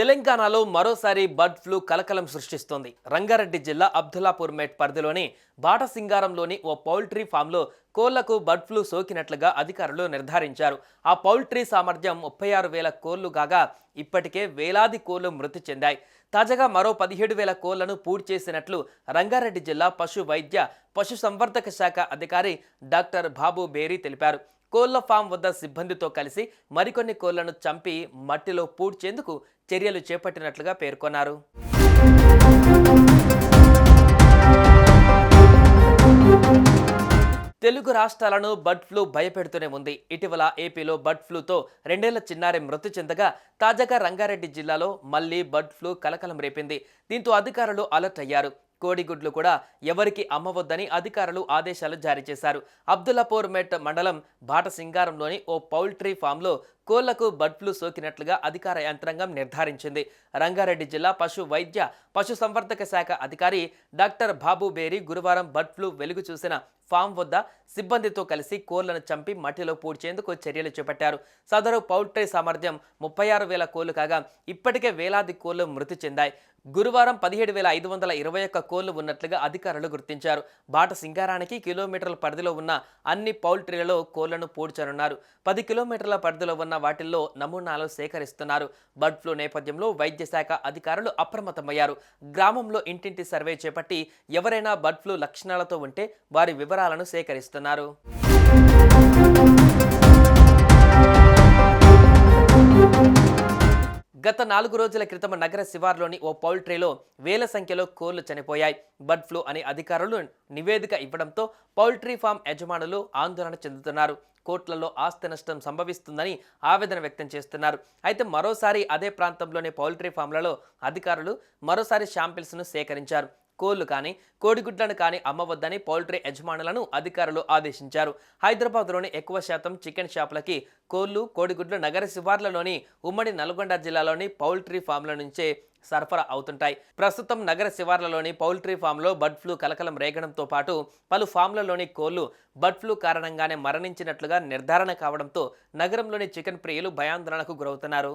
తెలంగాణలో మరోసారి bird flu కలకలం సృష్టిస్తోంది. రంగారెడ్డి జిల్లా అబ్దుల్లాపూర్ మేట్ పరిధిలోని బాటసింగారంలోని ఓ పౌల్ట్రీ ఫామ్లో కోళ్ళకు బర్డ్ ఫ్లూ సోకినట్లుగా అధికారులు నిర్ధారించారు. ఆ పౌల్ట్రీ సామర్థ్యం ముప్పై ఆరు వేల కోళ్ళు కాగా ఇప్పటికే వేలాది కోళ్ళు మృతి చెందాయి. తాజాగా మరో పదిహేడు వేల కోళ్ళను పూర్తి చేసినట్లు రంగారెడ్డి జిల్లా పశు వైద్య పశు సంవర్ధక శాఖ అధికారి డాక్టర్ బాబు బేరీ తెలిపారు. కోళ్ళ ఫామ్ వద్ద సిబ్బందితో కలిసి మరికొన్ని కోళ్ళను చంపి మట్టిలో పూడ్చేందుకు చర్యలు చేపట్టినట్లుగా పేర్కొన్నారు. తెలుగు రాష్ట్రాలను బర్డ్ ఫ్లూ భయపెడుతూనే ఉంది. ఇటీవల ఏపీలో బర్డ్ ఫ్లూతో రెండేళ్ళ చిన్నారి మృతి చెందగా తాజాగా రంగారెడ్డి జిల్లాలో మళ్ళీ బర్డ్ ఫ్లూ కలకలం రేపింది. దీంతో అధికారులు అలర్ట్ అయ్యారు. కోడిగుడ్లు కూడా ఎవరికి అమ్మవద్దని అధికారులు ఆదేశాలు జారీ చేశారు. అబ్దుల్లాపూర్ మెట్ మండలం బాటసింగారంలోని ఓ పౌల్ట్రీ ఫామ్లో కోళ్ళకు బర్డ్ ఫ్లూ సోకినట్లుగా అధికార యంత్రాంగం నిర్ధారించింది. రంగారెడ్డి జిల్లా పశు వైద్య పశు సంవర్ధక శాఖ అధికారి డాక్టర్ బాబు బేరి గురువారం బర్డ్ ఫ్లూ వెలుగు చూసిన ఫామ్ వద్ద సిబ్బందితో కలిసి కోళ్ళను చంపి మట్టిలో పూడ్చేందుకు చర్యలు చేపట్టారు. సదరు పౌల్ట్రీ సామర్థ్యం ముప్పై ఆరు వేల కోళ్ళు కాగా ఇప్పటికే వేలాది కోళ్ళు మృతి చెందాయి. గురువారం పదిహేడు వేల ఐదు వందల ఇరవై ఒక్క కోళ్ళు ఉన్నట్లుగా అధికారులు గుర్తించారు. బాట సింగారానికి కిలోమీటర్ల పరిధిలో ఉన్న అన్ని పౌల్ట్రీలలో కోళ్ళను పూడ్చనున్నారు. పది కిలోమీటర్ల పరిధిలో ఉన్న వాటిల్లో నమూనాలు సేకరిస్తున్నారు. బర్డ్ ఫ్లూ నేపథ్యంలో వైద్య శాఖ అధికారులు అప్రమత్తమయ్యారు. గ్రామంలో ఇంటింటి సర్వే చేపట్టి ఎవరైనా బర్డ్ ఫ్లూ లక్షణాలతో ఉంటే వారి వివరాలను సేకరిస్తున్నారు. గత నాలుగు రోజుల క్రితం నగర శివార్లోని ఓ పౌల్ట్రీలో వేల సంఖ్యలో కోళ్ళు చనిపోయాయి. బర్డ్ ఫ్లూ అని అధికారులు నివేదిక ఇవ్వడంతో పౌల్ట్రీ ఫామ్ యజమానులు ఆందోళన చెందుతున్నారు. కోట్లలో ఆస్తి నష్టం సంభవిస్తుందని ఆవేదన వ్యక్తం చేస్తున్నారు. అయితే మరోసారి అదే ప్రాంతంలోని పౌల్ట్రీ ఫామ్లలో అధికారులు మరోసారి శాంపిల్స్ను సేకరించారు. కోళ్ళు కానీ కోడిగుడ్లను కానీ అమ్మవద్దని పౌల్ట్రీ యజమానులను అధికారులు ఆదేశించారు. హైదరాబాద్లోని ఎక్కువ శాతం చికెన్ షాపులకి కోళ్ళు కోడిగుడ్లు నగర శివార్లలోని ఉమ్మడి నల్గొండ జిల్లాలోని పౌల్ట్రీ ఫామ్ల నుంచే సరఫరా అవుతుంటాయి. ప్రస్తుతం నగర శివార్లలోని పౌల్ట్రీ ఫామ్లో బర్డ్ ఫ్లూ కలకలం రేగడంతో పాటు పలు ఫామ్లలోని కోళ్ళు బర్డ్ ఫ్లూ కారణంగానే మరణించినట్లుగా నిర్ధారణ కావడంతో నగరంలోని చికెన్ ప్రియులు భయాందోళనకు గురవుతున్నారు.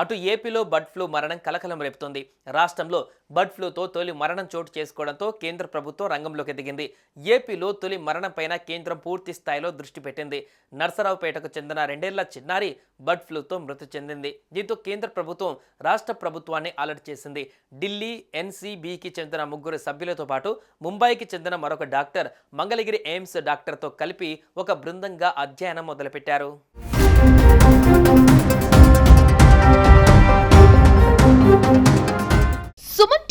అటు ఏపీలో బర్డ్ ఫ్లూ మరణం కలకలం రేపుతోంది. రాష్ట్రంలో బర్డ్ ఫ్లూతో తొలి మరణం చోటు చేసుకోవడంతో కేంద్ర ప్రభుత్వం రంగంలోకి దిగింది. ఏపీలో తొలి మరణంపైన కేంద్రం పూర్తి స్థాయిలో దృష్టి పెట్టింది. నర్సరావుపేటకు చెందిన రెండేళ్ళ చిన్నారి బర్డ్ ఫ్లూతో మృతి చెందింది. దీంతో కేంద్ర ప్రభుత్వం రాష్ట్ర ప్రభుత్వాన్ని అలర్ట్ చేసింది. ఢిల్లీ ఎన్సీబీకి చెందిన ముగ్గురు సభ్యులతో పాటు ముంబైకి చెందిన మరొక డాక్టర్ మంగళగిరి ఎయిమ్స్ డాక్టర్తో కలిపి ఒక బృందంగా అధ్యయనం మొదలుపెట్టారు.